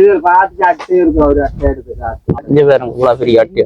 இது பார்த்து அட்டை இருக்கு ஒரு அட்டை எடுத்து காட்டு இங்க பாருங்க இவ்வளவு பெரிய அட்டு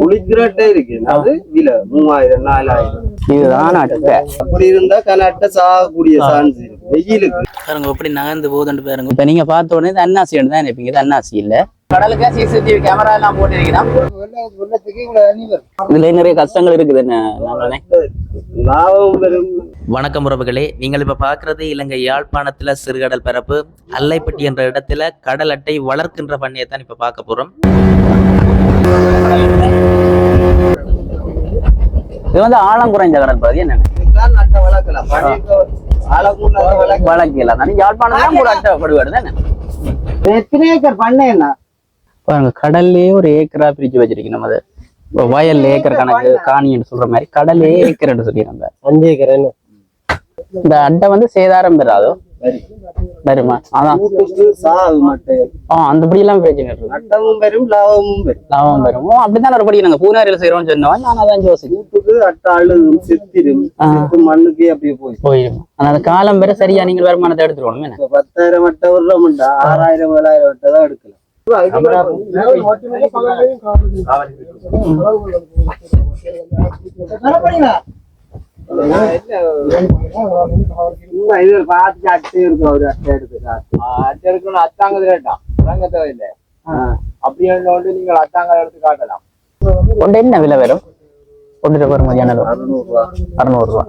குளிக்கிற அட்டை இருக்கு. அது விலை மூவாயிரம் நாலாயிரம். இதுதான் அட்டை. அப்படி இருந்தா கன அட்டை சாகக்கூடிய சான்ஸ் வெயிலுக்கு. பாருங்க எப்படி நகர்ந்து போகுதுன்னு பாருங்க. இப்ப நீங்க பார்த்த உடனே இது அன்னாசி தான்? நினைப்பீங்க இது அன்னாசி இல்ல. கடலுக்கு சிசிடிவி கேமரா எல்லாம் போட்டிருக்கிறோம் இதுல நிறைய கஷ்டங்கள் இருக்குது என்ன லாபம் பெரும் வணக்கம் உறவுகளே. நீங்கள் இப்ப பார்க்கிறது இலங்கை யாழ்ப்பாணத்துல சிறுகடல் பரப்பு அல்லைப்பட்டி என்ற இடத்துல கடல் அட்டை வளர்க்கின்ற பண்ணையை தான் இப்ப பார்க்க போறோம். இது வந்து ஆழம் குறைஞ்ச கடல் பகுதி என்ன தானே யாழ்ப்பாணம் கூட அட்டை படுவாடு தானே எத்தனை ஏக்கர் பண்ணேன்னா பாருங்க கடல்லே ஒரு ஏக்கரா பிரிச்சு வச்சிருக்கோம் நம்ம வயல்ல ஏக்கர் கணக்கு காணின்னு சொல்ற மாதிரி கடலே ஏக்கர்னு சொல்லி நம்ம அஞ்சு ஏக்கர் என்ன? இந்த அட்டை வந்து சேதாரம் பெறாதோ வருமா அதான். ஆ அந்த படியெல்லாம் பிரச்சனை இருக்கு. அட்டமும் பெரும் லாபமும் லாபம் வரும் ஓ அப்படித்தான் ஒரு படி நாங்க பூனாரியில் செய்யறோம்னு சொன்னோம். நான் அதான் யோசிச்சேன். கூட்டுக்கு அட்டை அழுகும் செத்திரும் மண்ணுக்கே அப்படியே போய் போயிடும். அந்த காலம் வேற சரியா நீங்கள் வருமானத்தை எடுத்துருவோம் பத்தாயிரம் வட்டை விடுறோம்டா. ஆறாயிரம் ஏழாயிரம் வட்டை தான் எடுக்கலாம். சும்மா இது பார்த்து அட்டை இருக்கு ஒரு அட்டை எடுத்து காட்டு அட்டை எடுக்கணும் அத்தாங்க கேட்டான். வாங்க தேவையில்லை. அப்படி வந்து நீங்கள் அத்தாங்க எடுத்து காட்டலாம். ஒன்று என்ன விலை வரும்? ஒன்று ரூபாய் மதியான அறுநூறு ரூபா அறுநூறு ரூபா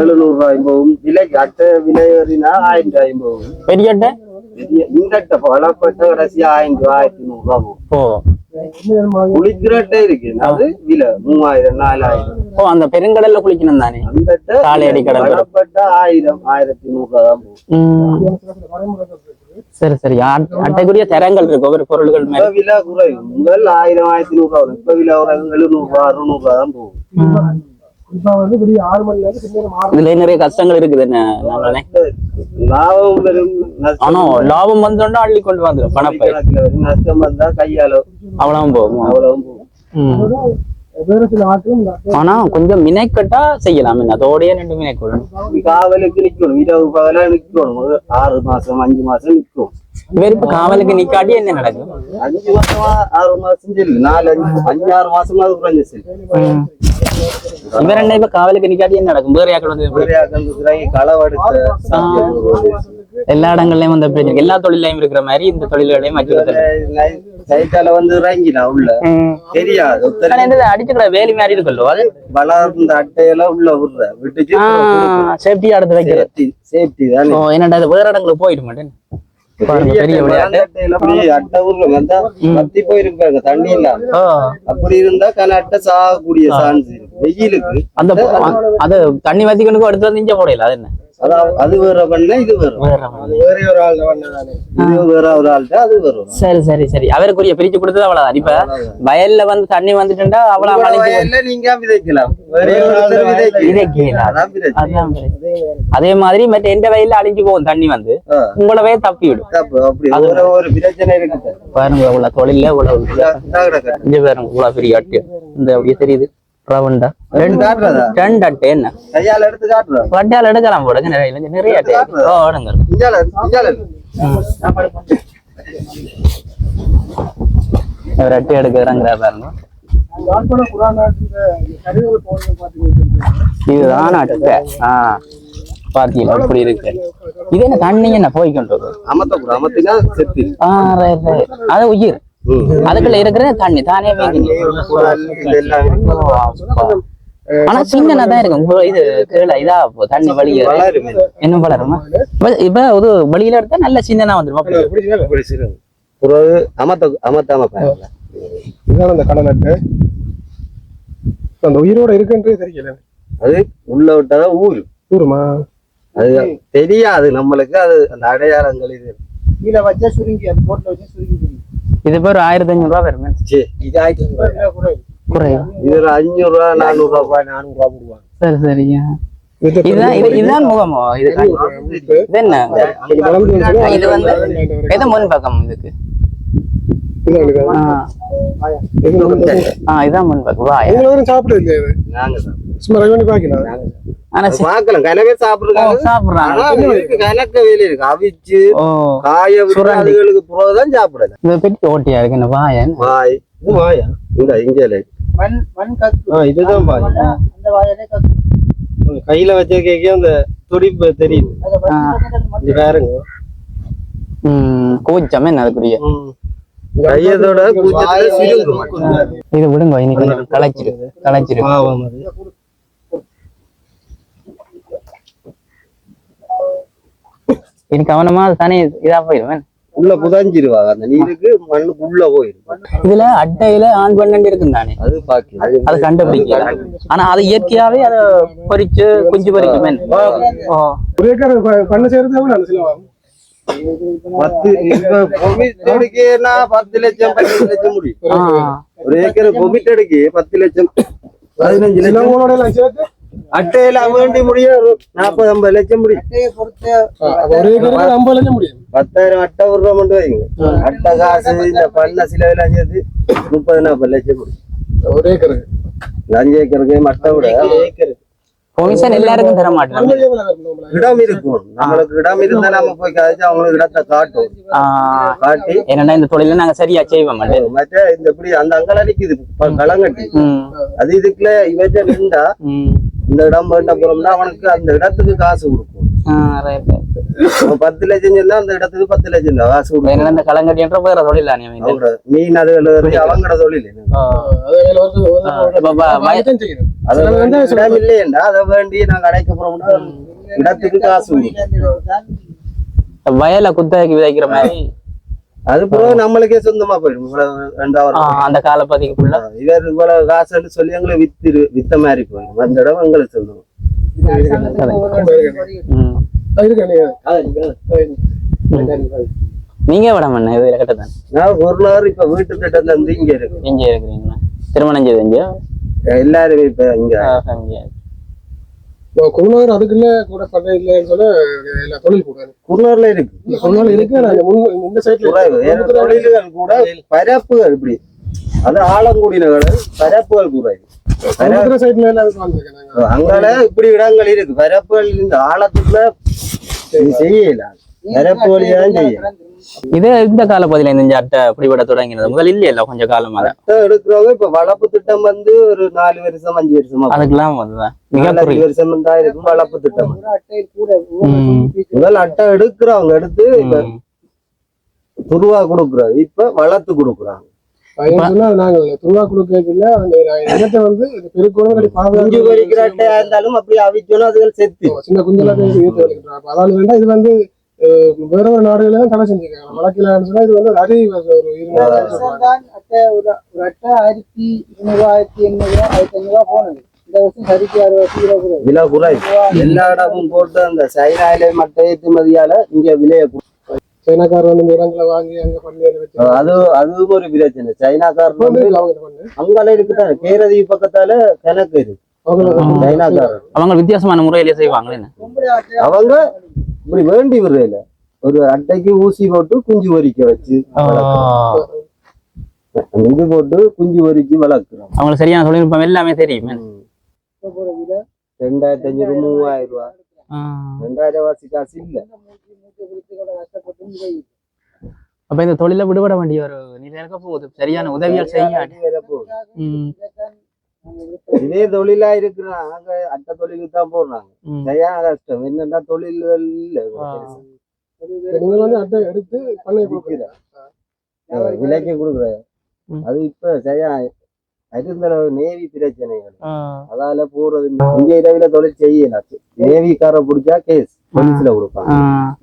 எழுநூறு ரூபாய் போகும் விலைக்கு அட்டை விலை ஏறினா ஆயிரம் ரூபாயும் போகும் பெரிய அட்டை? இந்த அட்டை பழப்பட்ட கடைசி ஆயிரம் ரூபாய் ஆயிரத்தி நூறு ரூபா போகும் ஓ குளிக்கிற அட்டை இருக்கு. அது விலை மூவாயிரம் நாலாயிரம். ஓ அந்த பெருங்கடல்ல குளிக்கணும் தானே? அந்த காலையடி கடல் ஆயிரம் ஆயிரத்தி நூறு ரூபா தான் போகும். சரி சரி. அட்- அட்டைக்குரிய தரங்கள் இருக்கு. ஒவ்வொரு பொருள்கள் மேல. விலை குறையும். முதல் ஆயிரம் ஆயிரத்தி நூறு ரூபா வரும் இப்ப விலை ஒரு இதுல நிறைய கஷ்டங்கள் இருக்குது என்ன லாபம் பெரும் ஆனா லாபம் வந்தோன்னா அள்ளி கொண்டு வந்துடும் பணப்பை. நஷ்டம் வந்தா கையால அவ்வளவு போகும்? அவ்வளவு போகும். ஆனா கொஞ்சம் மினைக்கட்டா செய்யலாம். அதோடய ரெண்டு மினைக்கொள்ளணும் இப்படி காவலுக்கு நிக்கணும் இரவு பகலா நிக்கணும் ஆறு மாசம் அஞ்சு மாசம் நிக்கும் இவர் இப்ப காவலுக்கு நிக்காட்டி என்ன நடக்கும் அஞ்சு மாசமா ஆறு மாசம் செல்லு நாலு அஞ்சு அஞ்சு ஆறு மாசமா குறைஞ்ச செல்லு. இவர் என்ன இப்ப காவலுக்கு நிக்காட்டி என்ன நடக்கும் வேற யாக்கள் வந்து எப்படி? களவெடுத்த சத்தியம் போடுவது. எல்லா இடங்கள்லயும் வந்து. எல்லா தொழிலையும் இருக்கிற மாதிரி இந்த தொழில்களையும் அச்சுறுத்தல் சைட்டால வந்து இறங்கினா உள்ள. தெரியாது. அடிச்சுக்கிற வேலி மாதிரி இருக்குல்லோ அது? வளர்ந்த அட்டையெல்லாம் உள்ள விடுற விட்டுச்சு சேஃப்டி அடுத்து வைக்கிறது சேஃப்டி தானே. என்னடா வேற இடங்களுக்கு போயிட மாட்டேன்? அட்டையில அப்படி இருந்தா கன அட்டை சாகக்கூடிய சான்ஸ் வெயிலுக்கு. அந்த அது தண்ணி வத்திக்கணுக்கு அடுத்து இங்க போடையில அது என்ன? அது வேற பண்ண இது வேற வேற. வேற ஒரு ஆள் இது வேற ஒரு ஆள்கிட்ட அது வரும் சரி சரி சரி. அவருக்குரிய பிரிச்சு கொடுத்தது அவ்வளவுதான். இப்ப வயல்ல வந்து தண்ணி வந்துட்டுண்டா அவ்வளவு வயல்ல நீங்க விதைக்கலாம். வேற. அதே மாதிரி. மற்ற எந்த வயல்ல அழிஞ்சு போகும் தண்ணி வந்து உங்களவே தப்பி விடும். ஒரு பிரச்சனை இருக்குது. பாருங்க இவ்வளவு தொழில தாகடக்கா. இங்க பாருங்க இவ்வளவு பெரிய இந்த அப்படியே தெரியுது. ரவுண்டா ரெண்டு காட்டுறதா ரெண்டு அட்டை என்ன கையால எடுத்து காட்டுறா வட்டியால் எடுக்கலாம் போடுங்க நிறைய நிறைய அட்டை. ஓ இருக்கு. ஒரு அட்டை எடுக்கிறாங்கிற பாருங்க இதுதான் அட்டை. ஆ. பாத்தீங்களா இப்படி இருக்கு. இது என்ன தண்ணி என்ன போய்கின்றது அமத்தக்கூடாது அமத்தினா செத்து. ஆ ரைட் ரைட். அது உயிர். அதுக்குள்ள இருக்கிற தண்ணி தானே வீங்கி இதெல்லாம் இருக்கு. ஆனா சின்னதா தான் இருக்கும். உங்க இது கீழே இதா தண்ணி வழிய. என்ன வளருமா. இப்ப- ஒரு வெளியில எடுத்தா நல்ல சின்னதா வந்துருமா. பிறகு அமத்த அமத்தாம இதுதான் அந்த கடல் அட்டை. அந்த உயிரோட இருக்குன்றே தெரியல. அது உள்ள விட்டாதான் ஊரு. ஊருமா? அது தெரியாது நம்மளுக்கு. அது அந்த அடையாளங்கள் இது. கீழே வச்சா சுருங்கி அது போட்டில் வச்சா சுருங்கி இது பேர் ஆயிரத்தி அஞ்சூறு ரூபா வரும் இது ஆயிரத்தி குறையும் இது ஒரு அஞ்சூறு ரூபா நானூறு ரூபாய் நானூறு ரூபாய் போடுவாங்க சரி இது இதுதான் இது இதுதான் முகமோ இது இது என்ன இது வந்து எது முன் பக்கம் இதுக்கு இதான் இருக்கு. ஆ, இது வந்து- ஆ இதான் முன் பக்கம் வா எங்களை வரும் சாப்பிடுறது இல்லையா சும்மா ரெடி பண்ணி பாக்கலாம் பாக்கலாம் கலவே ஓ, சாப்பிடுறாங்க. சாப்பிடுறாங்க கலக்க வேலை இருக்கு. அவிச்சு காய. அதுகளுக்கு புறதான் சாப்பிடல இந்த பெட்டி ஓட்டியா இருக்கு? என்ன வாயன் வாய். இது வாயா? இந்த இங்க இதுதான் வாய். கையில வச்ச கேக்கே. அந்த துடிப்பு தெரியுது. பாருங்க. கூச்சம் என்ன அதுக்குரிய கையதோட. இது விடுங்க இன்னைக்கு கொஞ்சம் களைச்சிரு இது கவனமா அது தானே இதா போயிடுவேன் உள்ள புதஞ்சிருவாங்க அந்த நீருக்கு மண்ணுக்கு உள்ள போயிடும் இதுல அட்டையில ஆண் பெண்ணு இருக்கும் தானே? அது பாக்கி அது கண்டுபிடிக்கல. ஆனா அது இயற்கையாவே அதை பொரிச்சு குஞ்சு பொரிக்குமே ஓ. ஒரு ஏக்கர் பண்ண செய்யறது எவ்வளவு சில பத்து எடுக்கேன்னா பத்து லட்சம் பதினஞ்சு லட்சம் முடியும். ஒரு ஏக்கர் பொமிட் எடுக்க பத்து லட்சம் பதினஞ்சு லட்சம். சேர்த்து அட்டையில வேண்டி முடியும். நாற்பது ஐம்பது லட்சம் முடியும். அட்டையை பொறுத்து அப்ப ஒரு ஏக்கருக்கு ஐம்பது லட்சம் முடியும். பத்தாயிரம் அட்டை ஒரு ரூபா மட்டும் வைங்க. அட்டை காசு இந்த பண்ண சில எல்லாம் சேர்த்து முப்பது நாற்பது லட்சம் முடியும். ஒரு ஏக்கருக்கு. அஞ்சு ஏக்கருக்கு மட்டை விட. பெர்மிஷன் எல்லாருக்கும் தர மாட்டேன் இடம் இருக்கும். நம்மளுக்கு இடம் இருந்தா நம்ம போய் கதைச்சு அவங்களுக்கு இடத்தை காட்டும். காட்டி. என்னன்னா இந்த தொழில நாங்க சரியா செய்வோம். மாட்டேன் மற்ற இந்த இப்படி அந்த அங்கெல்லாம் நிக்குது ப- களங்கட்டி அது இதுக்குள்ள இவற்ற நின்றா இந்த இடம் வேண்ட போறோம்னா அவனுக்கு அந்த இடத்துக்கு காசு கொடுக்கும் பத்து லட்சம் சொன்னா அந்த இடத்துக்கு பத்து லட்சம் தான் காசு கொடுக்கும் இந்த கலங்கடின்ற வேற தொழில் மீன் அது அவங்களோட தொழில் அதை வேண்டி இடம் இல்லையண்டா அதை வேண்டி நாங்க அடைக்க போறோம்னா இடத்துக்கு காசு கொடுக்கும் வயல குத்தகைக்கு விதைக்கிற மாதிரி அது போக நம்மளுக்கே சொந்தமா போயிடும். இவ்வளவு ரெண்டாவது அந்த காலப்பதிக்கு ஃபுல்லா இவர் இவ்வளவு காசுன்னு சொல்லி எங்களை வித்து வித்த மாதிரி போயிடும். அந்த இடம் எங்களுக்கு சொந்தம். நீங்க விட மண்ண இது கட்டதான் நான் ஒரு நாள் இப்ப வீட்டு கிட்ட இருந்து இங்க இருக்கு எங்க இருக்கிறீங்களா? திருமணம் செய்து எங்க எல்லாருமே இப்ப இங்க. குருநாதர் அதுக்குள்ள கூட பண்ண இல்லைன்னு சொல்ல எல்லா தொழில் கூடாது குன்னூர்ல இருக்கு. குருநாதர் இருக்கு இந்த சைட்ல தொழில்கள் கூட பரப்புகள் இப்படி. அது ஆழங்குடியின பரப்புகள் குறைவு அங்கால இப்படி இடங்கள் இருக்கு. பரப்புகள் இந்த ஆழத்துக்குள்ள இது இது இந்த காலப்பதில இந்த அட்டை பிடிபட தொடங்கினது. முதல் இல்லையல்ல கொஞ்சம் காலமா எடுக்கிறவங்க இப்ப வளர்ப்பு திட்டம் வந்து ஒரு நாலு வருஷம் அஞ்சு வருஷமா. அதுக்கெல்லாம் தான் இருக்கும் வளர்ப்பு திட்டம். அட்டை கூட ம். முதல் அட்டை எடுக்கிறவங்க எடுத்து. துருவா கொடுக்குறாங்க. இப்ப வளர்த்து கொடுக்குறாங்க. குஞ்சு பொறிக்கிற அட்டையா இருந்தாலும் அப்படி அவிச்சோன்னா அதுகள் செத்து. சின்ன அதாவது இது வந்து வேற ஒரு நாடுகள தான் தடை செஞ்சிருக்காங்க. வழக்கில் சொன்னா இது வந்து ஒரு அடி ஒரு ஒரு அட்டை ஆயிரத்தி இருநூறு ஆயிரத்தி எண்ணூறு ஆயிரத்தி ஐநூறுவா போனது இந்த வருஷம் சரிக்கு விலை குறைவு. எல்லா இடமும் போட்டு அந்த சைனாயில மட்டை ஏற்றுமதியால இங்க விலையை சைனாக்காரர் வந்து இந்த இடங்களை வாங்கி அங்க பண்ணி அதை அதுவும் ஒரு பிரச்சனை. சைனாக்காரர் வந்து. அங்கால இருக்குதான்? கேரதி பக்கத்தால கணக்கு இருக்கு. அவங்க வித்தியாசமான முறையிலே அட்டை அவங்க இப்படி வேண்டி விடுறதில்ல ஒரு அட்டைக்கு ஊசி போட்டு குஞ்சு பொறிக்க வச்சு இது போட்டு குஞ்சு பொறிச்சு வளர்க்குறோம். அவங்களுக்கு சரியான தொழில்நுட்பம் எல்லாமே தெரியும். ரெண்டாயிரத்தி அஞ்சூறு மூவாயிரம் ரூபாய் ரெண்டாயிரம் வாசி காசு இல்ல. அப்ப இந்த தொழில விடுபட வேண்டிய ஒரு நிலை இருக்க போகுது. சரியான உதவியால் செய்ய போகுது. இதே தொழிலா இருக்கிறாங்க நாங்க அட்டை தொழிலுக்கு தான் போடுறாங்க ம். சரியான கஷ்டம் என்னன்னா தொழில்கள் இல்ல நீங்க வந்து அட்டை எடுத்து பண்ணை விலைக்கு கொடுக்குற ம். அது இப்ப சரியா இருந்த நேவி பிரச்சனைகள். அதால போறது. இங்க இரவில தொழில் செய்யல நேவிக்கார பிடிச்சா கேஸ் போலீஸ்ல கொடுப்பாங்க.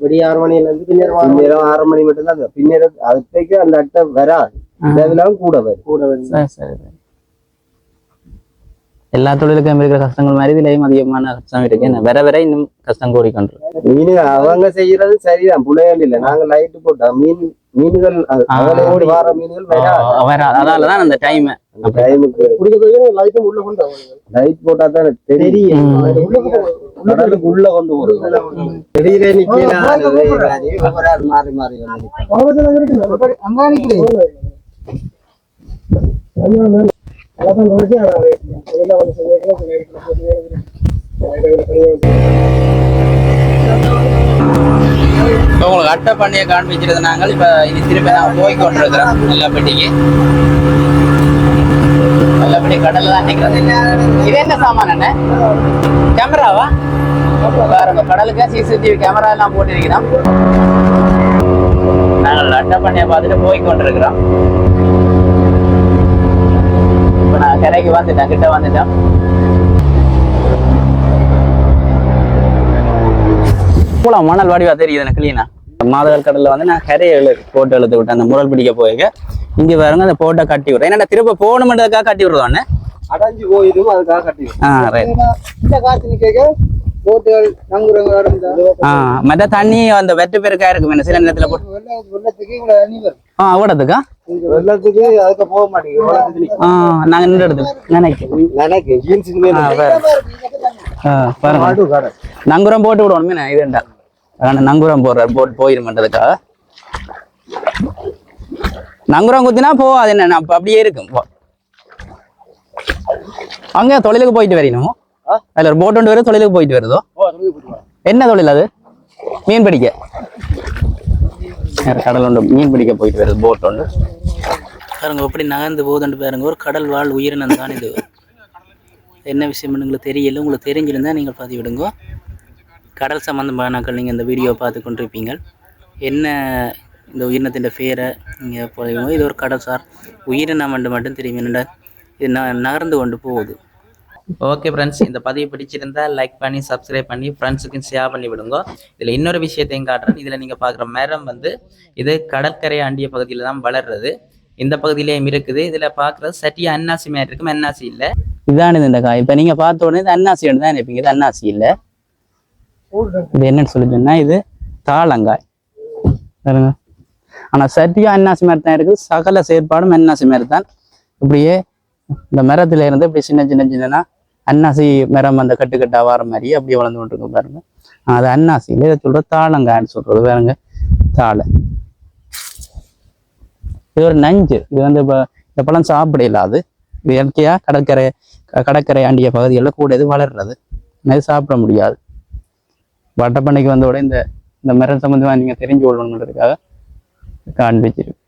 விடிய ஆறு மணில இருந்து பின்னர் பின்னர் ஆறு மணி மட்டும் தான் பின்னர் அதுக்கு அந்த அட்டை வராது. இரவிலாம் கூட வரும் கூட வரும் சரி சரி சரி. எல்லா தொழிலுக்கும் இருக்கிற கஷ்டங்கள் மாதிரி இதுலயும் அதிகமான கஷ்டம் இருக்கு. வர வர இன்னும் கஷ்டம் கூடிக்கொண்டு மீன் அவங்க செய்யறது சரிதான் புலையல் இல்ல. நாங்க லைட் போட்டோம். மீன் மீன்கள் ஓடி வர மீன்கள் அதனாலதான் அந்த டைம் லைட் போட்டா தான் தெரியும். ம். கடலுக்கு உள்ள கொண்டு போறது வெளியில நிக்கலாம் மாறி மாறி வந்து வந்து இப்போ உங்களுக்கு அட்டை பண்ணியை காண்பிக்கிறது நாங்கள். இப்போ இனி திருப்பி நாங்கள் போய் கொண்டிருக்கிறோம் நல்லபடிக்கு நல்லபடி கடல்ல தான் நிற்கிறது இது என்ன சாமான் என்ன கேமராவா? பாருங்க கடலுக்கு சிசிடிவி கேமரா எல்லாம் போட்டிருக்கிறோம். நாங்கள் அட்டை பண்ணியை பார்த்துட்டு போய் கொண்டிருக்கிறோம். நான் கரைக்கு வந்துட்டேன் கிட்ட வந்துட்டேன். போலாம் மணல் வடிவா தெரியுது எனக்கு கிளீனா மாதவர் கடல்ல வந்து நான் கரையை எழு போட்டு எழுத்து விட்டேன் அந்த முரல் பிடிக்க போயிருக்க. இங்க பாருங்க அந்த போட்டை கட்டி விடுறேன். ஏன்னா திரும்ப போகணுமென்றதுக்காக கட்டி விடுவானே அடைஞ்சு போயிடும் அதுக்காக கட்டி ஆ ரைட் ஏன்னா, இந்த காத்து நிக்க மற்ற தண்ணி அந்த வெட்டு பெருக்கா இருக்கும் என்ன சில நேரத்துல போட்டு ஆ ஓடத்துக்கா வெள்ளத்துக்கு அதுக்கு போக மாட்டேங்குது. ஆ நாங்க நின்று எடுத்து நினைக்கிறேன் நினைக்கிறேன் ஜீன்ஸ் பாருங்க. நங்குரம் போட்டு விடணும் மீனா இதுண்டா. நங்குரம் போடுறாரு போட்டு போயிருமன்றதுக்காக நங்குரம் குத்தினா போகாது என்ன அப்ப அப்படியே இருக்கும். அங்க தொழிலுக்கு போயிட்டு வரணும்? அதுல ஒரு போட் ஒன்று வரும் தொழிலுக்கு போயிட்டு வருதோ? என்ன தொழில் அது? மீன் பிடிக்க. வேற கடல் ஒன்று மீன் பிடிக்க போயிட்டு வருது போட் ஒன்று பாருங்க எப்படி நகர்ந்து போகுதுன்னு பாருங்க. ஒரு கடல் வாழ் உயிரினம் தான் இது. என்ன விஷயம்னு உங்களுக்கு தெரியல. உங்களுக்கு தெரிஞ்சிருந்தா நீங்கள் பார்த்து விடுங்க கடல் சம்மந்தமானாக்கள் நீங்கள் இந்த வீடியோ பார்த்து கொண்டிருப்பீங்க என்ன இந்த உயிரினத்தின் பேரை நீங்கள் போய் இது ஒரு கடல் சார். உயிரினம் மட்டும் மட்டும் தெரியும். என்னடா? இது ந நகர்ந்து கொண்டு போகுது. ஓகே ஃப்ரெண்ட்ஸ் இந்த பதிவு பிடிச்சிருந்தா லைக் பண்ணி சப்ஸ்கிரைப் பண்ணி ஃப்ரெண்ட்ஸுக்கும் ஷேர் பண்ணி விடுங்க. இதில் இன்னொரு விஷயத்தையும் காட்டுறேன். இதில் நீங்கள் பார்க்குற மரம் வந்து இது கடற்கரை ஆண்டிய பகுதியில் தான் வளர்றது. இந்த பகுதியிலேயும் இருக்குது. இதில் பார்க்குறது சட்டியா அன்னாசி மாதிரி இருக்கும். அன்னாசி இல்லை. இதுதான் இந்த காய். இப்போ நீங்கள் பார்த்த உடனே இது அன்னாசி தான் நினைப்பீங்க. இது அன்னாசி இல்லை. இது என்னன்னு சொல்லி சொன்னா இது தாளங்காய். பாருங்க. ஆனால் சட்டியா அன்னாசி மாதிரி தான் இருக்குது. சகல செயற்பாடும் அன்னாசி மாதிரி தான். இப்படியே இந்த மரத்துல இருந்து இப்படி சின்ன சின்ன சின்னனா அன்னாசி மரம் அந்த கட்டுக்கட்டா வார மாதிரி அப்படியே வளர்ந்து கொண்டிருக்கும் பாருங்க. அது அன்னாசி இல்லை இதை சொல்ற தாளங்கான்னு சொல்றது பாருங்க. தாளை. இது ஒரு நஞ்சு. இது வந்து இப்போ இந்த பழம் சாப்பிட இல்லாது இது இயற்கையா கடற்கரை கடற்கரை ஆண்டிய பகுதிகளில் கூட இது வளர்றது. இது சாப்பிட முடியாது. வட்டப்பண்ணைக்கு வந்தோட இந்த இந்த மரம் சம்பந்தமா நீங்க தெரிஞ்சு கொள்ளணுன்றதுக்காக காண்பிச்சிருக்கு.